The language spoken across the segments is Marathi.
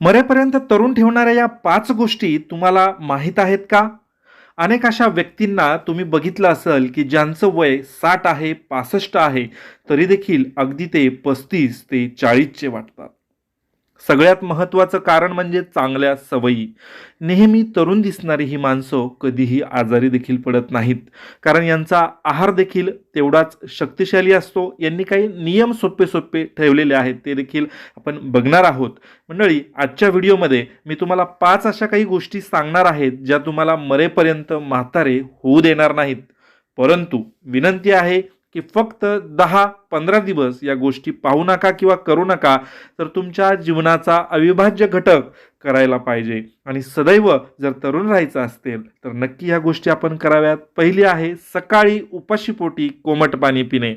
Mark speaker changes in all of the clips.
Speaker 1: मरेपर्यंत तरुण ठेवणाऱ्या या पाच गोष्टी तुम्हाला माहीत आहेत का? अनेक अशा व्यक्तींना तुम्ही बघितलं असेल की ज्यांचं वय साठ आहे पासष्ट आहे तरी देखील अगदी ते पस्तीस ते चाळीसचे वाटतात. सगळ्यात महत्त्वाचं कारण म्हणजे चांगल्या सवयी. नेहमी तरुण दिसणारी ही माणसं कधीही आजारी देखील पडत नाहीत. कारण यांचा आहार देखील तेवढाच शक्तिशाली असतो. यांनी काही नियम सोपे सोपे ठेवलेले आहेत. ते देखील आपण बघणार आहोत. मंडळी आजच्या व्हिडिओमध्ये मी तुम्हाला पाच अशा काही गोष्टी सांगणार आहेत ज्या तुम्हाला मरेपर्यंत म्हातारे होऊ देणार नाहीत. परंतु विनंती आहे की फक्त दहा पंधरा दिवस या गोष्टी पाहू नका किंवा करू नका तर तुमच्या जीवनाचा अविभाज्य घटक करायला पाहिजे. आणि सदैव जर तरुण राहायचं असेल तर नक्की ह्या गोष्टी आपण कराव्यात. पहिली आहे सकाळी उपाशीपोटी कोमट पाणी पिणे.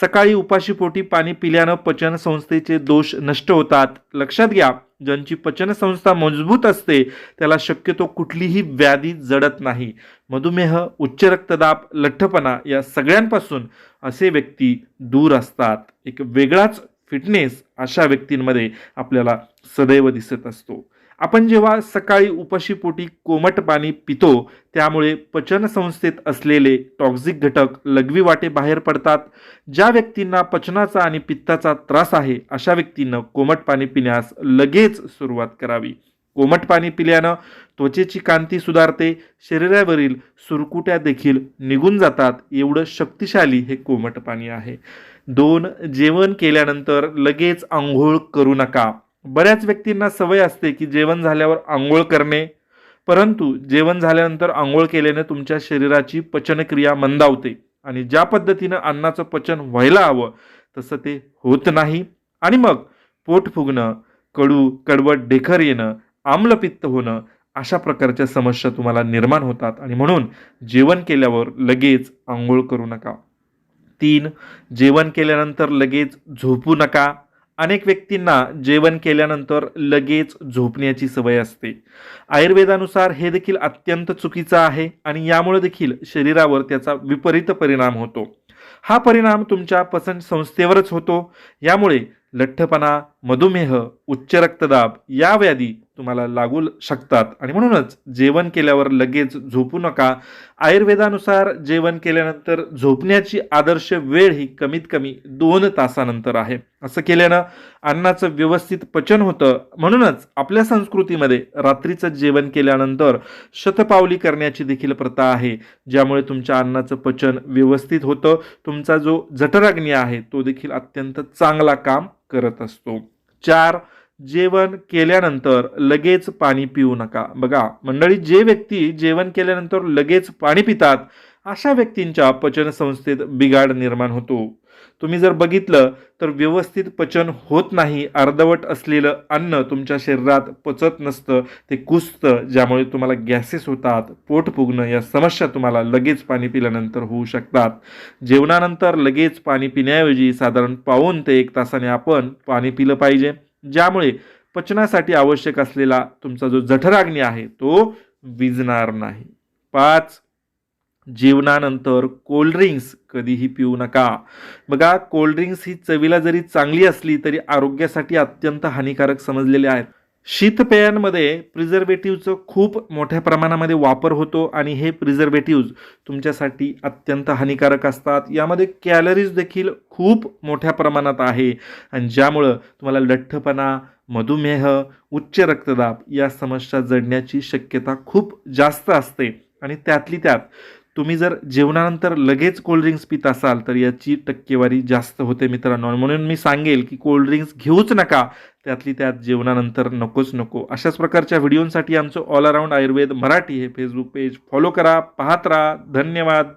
Speaker 1: सकाळी उपाशीपोटी पाणी पिल्यानं पचनसंस्थेचे दोष नष्ट होतात. लक्षात घ्या ज्यांची पचनसंस्था मजबूत असते त्याला शक्यतो कुठलीही व्याधी जडत नाही. मधुमेह उच्च रक्तदाब लठ्ठपणा या सगळ्यांपासून असे व्यक्ती दूर असतात. एक वेगळाच फिटनेस अशा व्यक्तींमध्ये आपल्याला सदैव दिसत असतो. आपण जेव्हा सकाळी उपाशीपोटी कोमट पाणी पितो त्यामुळे पचनसंस्थेत असलेले टॉक्झिक घटक लघवी वाटे बाहेर पडतात. ज्या व्यक्तींना पचनाचा आणि पित्ताचा त्रास आहे अशा व्यक्तींना कोमट पाणी पिण्यास लगेच सुरुवात करावी. कोमट पाणी पिल्यानं त्वचेची कांती सुधारते शरीरावरील सुरकुट्या देखील निघून जातात. एवढं शक्तिशाली हे कोमट पाणी आहे. दोन जेवण केल्यानंतर लगेच आंघोळ करू नका. बऱ्याच व्यक्तींना सवय असते की जेवण झाल्यावर आंघोळ करणे. परंतु जेवण झाल्यानंतर आंघोळ केल्याने तुमच्या शरीराची पचनक्रिया मंदावते आणि ज्या पद्धतीनं अन्नाचं पचन व्हायला हवं तसं ते होत नाही. आणि मग पोट फुगणं कडू कडवट ढेकर येणं आम्लपित्त होणं अशा प्रकारच्या समस्या तुम्हाला निर्माण होतात. आणि म्हणून जेवण केल्यावर लगेच आंघोळ करू नका. तीन जेवण केल्यानंतर लगेच झोपू नका. अनेक व्यक्तींना जेवण केल्यानंतर लगेच झोपण्याची सवय असते. आयुर्वेदानुसार हे देखील अत्यंत चुकीचं आहे आणि यामुळे देखील शरीरावर त्याचा विपरीत परिणाम होतो. हा परिणाम तुमच्या पसंत संस्थेवरच होतो. यामुळे लठ्ठपणा मधुमेह उच्च रक्तदाब या व्याधी तुम्हाला लागू शकतात. आणि म्हणूनच जेवण केल्यावर लगेच झोपू नका. आयुर्वेदानुसार जेवण केल्यानंतर झोपण्याची आदर्श वेळ ही कमीत कमी दोन तासानंतर आहे. असं केल्यानं अन्नाचं व्यवस्थित पचन होतं. म्हणूनच आपल्या संस्कृतीमध्ये रात्रीचं जेवण केल्यानंतर शतपावली करण्याची देखील प्रथा आहे. ज्यामुळे तुमच्या अन्नाचं पचन व्यवस्थित होतं. तुमचा जो जठराग्नी आहे तो देखील अत्यंत चांगला काम करत असतो. चार जेवण केल्यानंतर लगेच पाणी पिऊ नका. बघा मंडळी जे व्यक्ती जेवण केल्यानंतर लगेच पाणी पितात अशा व्यक्तींच्या पचनसंस्थेत बिघाड निर्माण होतो. तुम्ही जर बघितलं तर व्यवस्थित पचन होत नाही अर्धवट असलेलं अन्न तुमच्या शरीरात पचत नसतं ते कुसतं ज्यामुळे तुम्हाला गॅसेस होतात पोट फुगणं या समस्या तुम्हाला लगेच पाणी पिल्यानंतर होऊ शकतात. जेवणानंतर लगेच पाणी पिण्याऐवजी साधारण पाऊन ते एक तासाने आपण पाणी पिलं पाहिजे. ज्यामुळे पचनासाठी आवश्यक असलेला तुमचा जो जठराग्नी आहे तो विजणार नाही. पाच जेवणानंतर कोल्ड्रिंक्स कधीही पिऊ नका. बघा कोल्ड्रिंक्स ही चवीला जरी चांगली असली तरी आरोग्यासाठी अत्यंत हानिकारक समजलेले आहेत. शीतपेयांमध्ये प्रिझर्वेटिव्हचं खूप मोठ्या प्रमाणामध्ये वापर होतो आणि हे प्रिझर्वेटिव्ज तुमच्यासाठी अत्यंत हानिकारक असतात. यामध्ये कॅलरीज देखील खूप मोठ्या प्रमाणात आहे. आणि ज्यामुळं तुम्हाला लठ्ठपणा मधुमेह उच्च रक्तदाब या समस्या जडण्याची शक्यता खूप जास्त असते. आणि त्यातली त्यात तुम्ही जर जेवणानंतर लगेच कोल्ड्रिंक्स पित असाल तर याची टक्केवारी जास्त होते मित्रांनो. म्हणून मी सांगेल की कोल्ड्रिंक्स घेऊच नका. त्यातली त्यात जेवणानंतर नकोच नको. अशाच प्रकारच्या व्हिडिओंसाठी आमचं ऑल अराऊंड आयुर्वेद मराठी हे फेसबुक पेज फॉलो करा पाहत राहा. धन्यवाद.